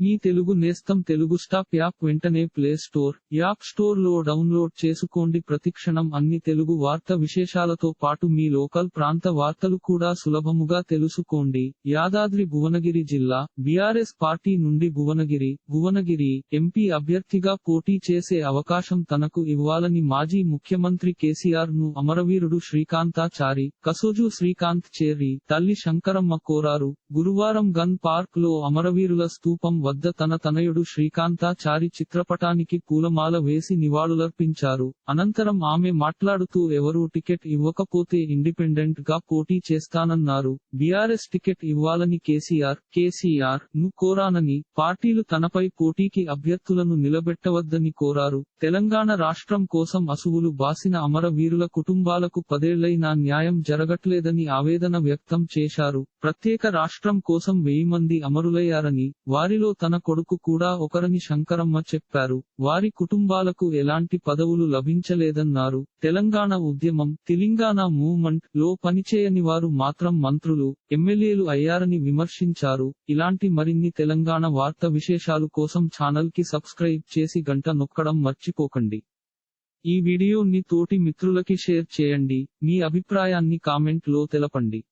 మీ తెలుగు నేస్తం Telugu stop app వెంటనే play store app స్టోర్లో డౌన్లోడ్ చేసుకోండి. ప్రతిక్షణం అన్ని తెలుగు వార్త విశేషాలతో పాటు మీ లోకల్ ప్రాంత వార్తలు కూడా సులభముగా తెలుసుకోండి. యాదాద్రి భువనగిరి జిల్లా బీఆర్ఎస్ పార్టీ నుండి భువనగిరి భువనగిరి ఎంపీ అభ్యర్థిగా పోటీ చేసే అవకాశం తనకు ఇవ్వాలని మాజీ ముఖ్యమంత్రి కేసీఆర్ను అమరవీరుడు శ్రీకాంతాచారి కసోజు శ్రీకాంత్ చేరి తల్లి శంకరమ్మ కోరారు. గురువారం గన్ పార్క్లో అమరవీరుల స్తూపం వద్ద తన తనయుడు శ్రీకాంతాచారి చిత్రపటానికి పూలమాల వేసి నివాళులర్పించారు. అనంతరం ఆమె మాట్లాడుతూ ఎవరూ టికెట్ ఇవ్వకపోతే ఇండిపెండెంట్గా పోటీ చేస్తానన్నారు. బీఆర్ఎస్ టికెట్ ఇవ్వాలని కేసీఆర్ కేసీఆర్ను కోరానని పార్టీలు తనపై పోటీకి అభ్యర్థులను నిలబెట్టవద్దని కోరారు. తెలంగాణ రాష్ట్రం కోసం అసువులు బాసిన అమరవీరుల కుటుంబాలకు పదేళ్ళైనా న్యాయం జరగట్లేదని ఆవేదన వ్యక్తం చేశారు. ప్రత్యేక రాష్ట్రం కోసం వెయ్యి మంది అమరులయ్యారని వారిలో తన కొడుకు కూడా ఒకరని శంకరమ్మ చెప్పారు. వారి కుటుంబాలకు ఎలాంటి పదవులు లభించలేదన్నారు. తెలంగాణ ఉద్యమం తెలంగాణ మూవ్మెంట్లో పనిచేయని వారు మాత్రం మంత్రులు ఎమ్మెల్యేలు అయ్యారని విమర్శించారు. ఇలాంటి మరిన్ని తెలంగాణ వార్త విశేషాలు కోసం ఛానల్కి సబ్స్క్రైబ్ చేసి గంట నొక్కడం మర్చిపోకండి. ఈ వీడియోని తోటి మిత్రులకి షేర్ చేయండి. మీ అభిప్రాయాన్ని కామెంట్లో తెలపండి.